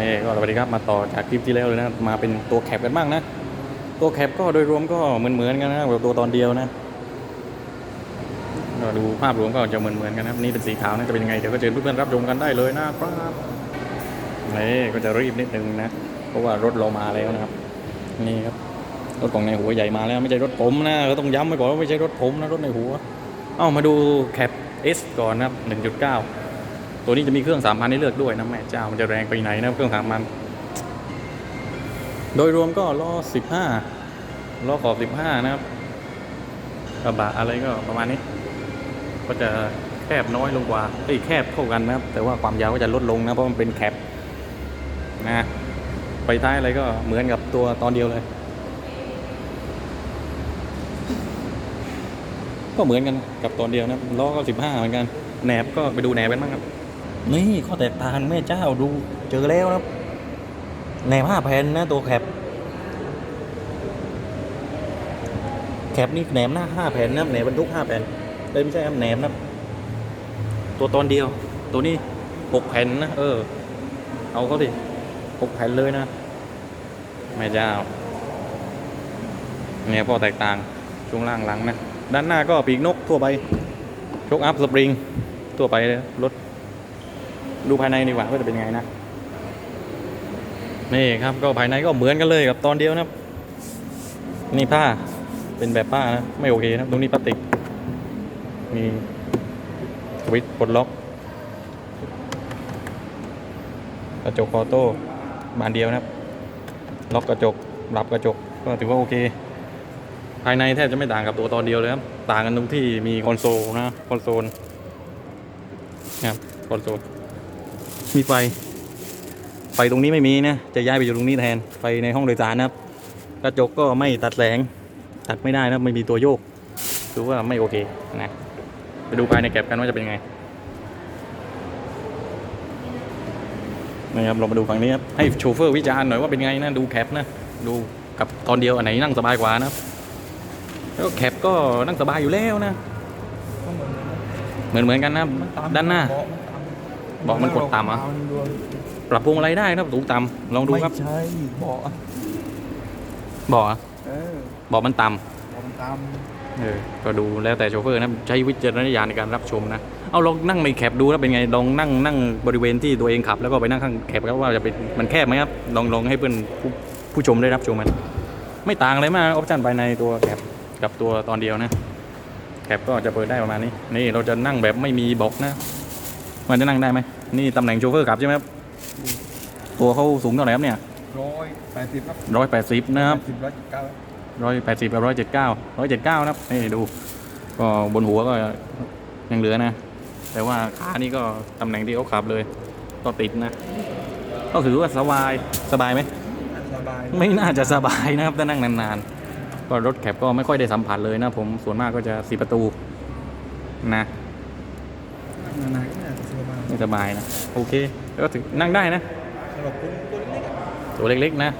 นี่ก็สวัสดีครับมาต่อจากคลิปที่แล้วเลยนะมาเป็นตัวแคปกันบ้างนะ ตัวแคปก็โดยรวมก็เหมือนๆกันนะแบบตัวตอนเดียวนะก็ดูภาพรวมก็จะเหมือนๆกันนะครับนี่เป็นสีขาวนะจะเป็นยังไงเดี๋ยวก็เชิญเพื่อนๆรับชมกันได้เลยนะครับนี่ก็จะรีบนิดนึงนะเพราะว่ารถเรามาแล้วนะครับ นี่ครับรถของในหัวใหญ่มาแล้วไม่ใช่รถผมนะก็ต้องย้ำไว้ก่อนว่าไม่ใช่รถผมนะรถในหัว เอ้ามาดูแคป S ก่อนนะครับ1.9 ตัวนี้จะมีเครื่อง3,000ให้เลือกด้วยนะแม่เจ้ามันจะแรงไปไหนนะเครื่อง3,000โดยรวมก็ล้อ15ล้อขอบ15นะครับกระบะอะไรก็ประมาณนี้ ก็จะแคบน้อยลงกว่าเอ้แคบเท่ากันนะครับ แต่ว่าความยาวก็จะลดลงนะเพราะมันเป็นแคปนะไฟท้ายอะไรก็เหมือนกับตัวตอนเดียวเลย ก็เหมือนกันกับตอนเดียวนะล้อก็สิบห้าเหมือนกันแหนบก็ไปดูแหนบกันบ้างครับ นี่ข้อแตกต่างแม่เจ้าดูเจอแล้วครับแนบห้าแผ่นนะตัวแคปแคปนี่แหนบหน้าห้าแผ่นนะแหนบบรรทุกห้าแผ่นเลยไม่ใช่ครับแหนบนะตัวตอนเดียว ตัวนี้หกแผ่นนะเออ เอาเขาดิหกแผ่นเลยนะแม่เจ้าเนี่ยพอแตกต่างช่วงล่างหลังนะ ด้านหน้าก็ปีกนกทั่วไปชกอัพสปริงทั่วไปเลยรถ ดูภายในดีกว่าว่าจะเป็นยังไงนะนี่ครับก็ภายในก็เหมือนกันเลยกับตอนเดียวนะครับ นี่ผ้าเป็นแบบผ้านะ ไม่โอเคนะตรงนี้พลาสติก มีสวิตช์ปลดล็อกกระจกออโต้บานเดียวนะครับ ล็อกกระจกปรับกระจกก็ถือว่าโอเค ภายในแทบจะไม่ต่างกับตัวตอนเดียวเลยครับ ต่างกันตรงที่มีคอนโซลนะ คอนโซลนะครับคอนโซล มีไฟ ไฟตรงนี้ไม่มีนะ จะย้ายไปอยู่ตรงนี้แทน ไฟในห้องโดยสารนะครับ กระจกก็ไม่ตัดแสง ตัดไม่ได้นะ ไม่มีตัวโยกถือว่าไม่โอเคนะ ไปดูภายในแก็บกันว่าจะเป็นยังไงนะครับเรามาดูฝั่งนี้ครับ ให้โชเฟอร์วิจารณ์หน่อยว่าเป็นไงนะ ดูแคปนะ ดูกับตอนเดียวอันไหนนั่งสบายกว่านะครับแล้วแคปก็นั่งสบายอยู่แล้วนะ เหมือนเหมือนกันนะ ด้านหน้า บาะมันกดต่ำเหรอปรับปรุงอะไรได้นะครับสูงต่ำลองดูครับไม่ใช่เบาะเบาะอะเออเบาะมันต่เบาะมันตามำเออก็ดูแล้วแต่โชเฟอร์นะใช้วิจารณญาณในการรับชมนะเอาลองนั่งในแคปดูแล้วเป็นไงลองนั่งนั่งบริเวณที่ตัวเองขับ แล้วก็ไปนั่งข้างแคปครับว่าจะเป็นมันแคบไหมครับลองลองให้เพื่อนผู้ผู้ชมได้รับชมมัน ไม่ต่างอะไรมากออปชั่นภายในตัวแคปกับตัวตอนเดียวนะแคปก็จะเปิดได้ประมาณนี้ นี่เราจะนั่งแบบไม่มีเบอกนะ มันจะนั่งได้ไหมนี่ตำแหน่งโชเฟอร์ขับใช่ไหมครับตัวเขาสูงเท่าไหร่ครับเนี่ยร้อยแปดสิบครับร้อยแปดสิบนะครับสิบร้อยเก้าร้อยแปดสิบกับร้อยเจ็ดเก้าร้อยเจ็ดเก้านะครับนี่ดู ก็บนหัวก็ยังเหลือนะ แต่ว่าขานี่ก็ตำแหน่งที่เขาขับเลย ก็ติดนะ ก็ถือว่าสบายสบายไหมสบายไม่น่าจะสบายนะครับถ้านั่งนานๆ ก็รถแคปก็ไม่ค่อยได้สัมผัสเลยนะผมส่วนมากก็จะสีประตูนะ สบายสบายนะ โอเคก็ถือนั่งได้นะสำหรับคนตัวเล็กๆตัวเล็กๆนะ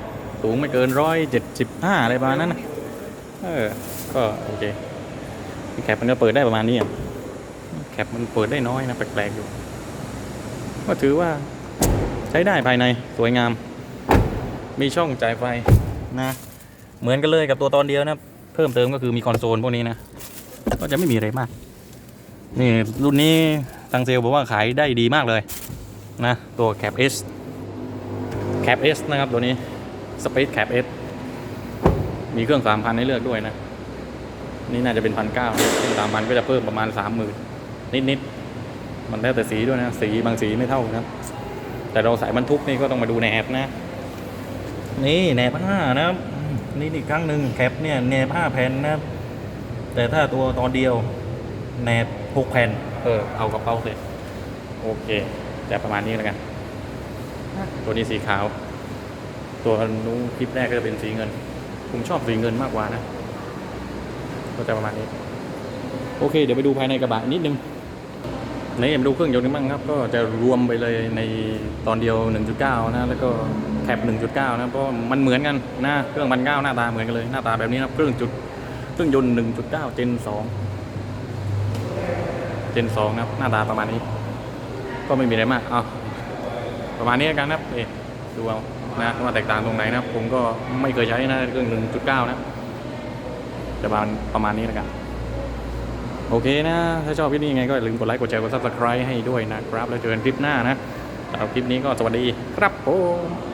สูงไม่เกินร้อยเจ็ดสิบห้าอะไรประมาณนั้นนะเออ ก็โอเค แคปมันก็เปิดได้ประมาณนี้อะแคปมันเปิดได้น้อยนะ แปลกๆอยู่ ก็ถือว่าใช้ได้ภายในสวยงาม มีช่องจ่ายไฟนะ เหมือนกันเลยกับตัวตอนเดียวนะ เพิ่มเติมก็คือมีคอนโซลพวกนี้นะ ก็จะไม่มีอะไรมาก นี่รุ่นนี้ ทางเซลล์บอกว่าขายได้ดีมากเลยนะตัวแคป S แคป S นะครับตัวนี้ Space Cap S มีเครื่องสามพันให้เลือกด้วยนะ นี่น่าจะเป็นพันเก้าสามพันก็จะเพิ่มประมาณสามหมื่นนิดๆมันแล้วแต่สีด้วยนะ สีบางสีไม่เท่านะ แต่เราสายบรรทุกนี่ก็ต้องมาดูแหนบนะ นี่แหนบห้านะครับนี่อีกครั้งหนึ่งแคปเนี่ยแหนบห้าแผ่นนะครับแต่ถ้าตัวตอนเดียวแหนบ หกแผ่นเออเอากระเป๋าเสร็จโอเคจะประมาณนี้แล้วกัน ตัวนี้สีขาว ตัวนู้นคลิปแรกก็จะเป็นสีเงิน ผมชอบสีเงินมากกว่านะ ก็จะประมาณนี้ โอเค เดี๋ยวไปดูภายในกระบะนิดนึงนี่มาดูเครื่องยนต์กันบ้างครับ ก็จะรวมไปเลยในตอนเดียว 1.9 นะ แล้วก็แคป 1.9 นะเพราะมันเหมือนกันนะเครื่องพันเก้าหน้าตาเหมือนกันเลยหน้าตาแบบนี้นะเครื่องจุดเครื่องยนต์ 1.9 Gen 2 Gen 2นะครับหน้าตาประมาณนี้ ก็ไม่มีอะไรมากเอาประมาณนี้แล้วกันนะครับนี่ดูเอานะว่าแตกต่างตรงไหนนะผมก็ไม่เคยใช้นะเครื่อง1.9นะจะประมาณประมาณนี้แล้วกันโอเคนะ ถ้าชอบคลิปนี้ยังไงก็อย่าลืมกดไลค์ กดแชร์ กด subscribe ให้ด้วยนะครับ แล้วเจอกันคลิปหน้านะสำหรับคลิปนี้ก็สวัสดีครับผม